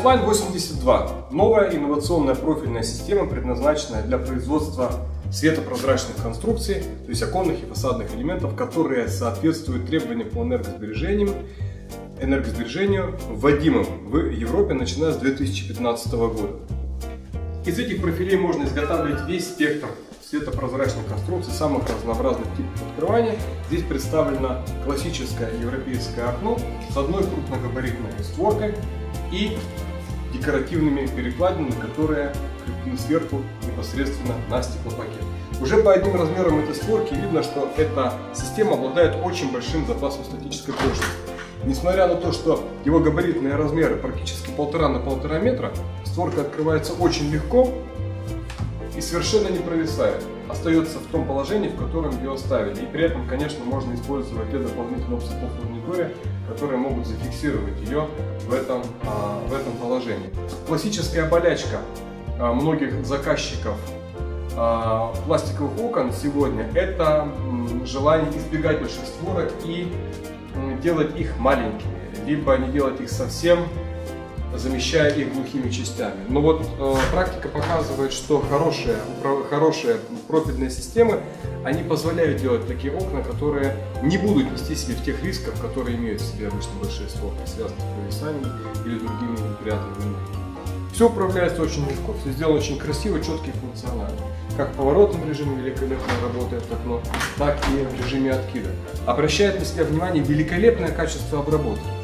Softline 82 – новая инновационная профильная система, предназначенная для производства светопрозрачных конструкций, то есть оконных и фасадных элементов, которые соответствуют требованиям по энергосбережению, энергосбережению, вводимым в Европе начиная с 2015 года. Из этих профилей можно изготавливать весь спектр светопрозрачных конструкций самых разнообразных типов открывания. Здесь представлено классическое европейское окно с одной крупногабаритной створкой и декоративными перекладинами, которые креплены сверху непосредственно на стеклопакет. Уже по одним размерам этой створки видно, что эта система обладает очень большим запасом статической прочности. Несмотря на то, что его габаритные размеры практически полтора на полтора метра, створка открывается очень легко и совершенно не провисает. Остается в том положении, в котором ее оставили. И при этом, конечно, можно использовать те дополнительные опции по фурнитуре, которые могут зафиксировать ее в этом, а, в этом положении. Классическая болячка а, многих заказчиков а, пластиковых окон сегодня это желание избегать больших створок и делать их маленькими, либо не делать их совсем замещая их глухими частями. Но вот э, практика показывает, что хорошие, хорошие профильные системы, они позволяют делать такие окна, которые не будут нести себе в тех рисков, которые имеют в себе обычно большие створки, связанные с провисанием или другими неприятными Все управляется очень легко, все сделано очень красиво, четко и функционально. Как в поворотном режиме великолепно работает окно, так и в режиме откида. Обращает на себя внимание великолепное качество обработки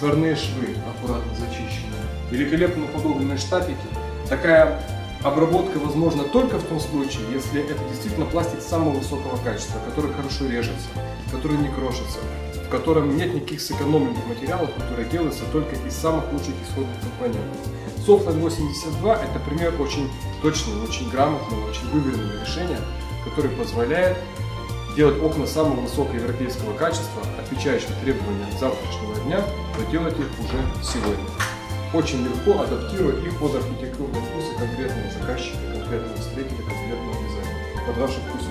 сварные швы аккуратно зачищенные, великолепно подобранные штапики. Такая обработка возможна только в том случае, если это действительно пластик самого высокого качества, который хорошо режется, который не крошится, в котором нет никаких сэкономленных материалов, которые делаются только из самых лучших исходных компонентов. Softline 82 это пример очень точного, очень грамотного, очень выверенного решения, который позволяет делать окна самого высокого европейского качества, отвечающих требованиям завтрашнего дня, но делать их уже сегодня. Очень легко адаптируя их под архитектурные вкусы конкретного заказчика, конкретного строителя, конкретного дизайна, под ваши вкусы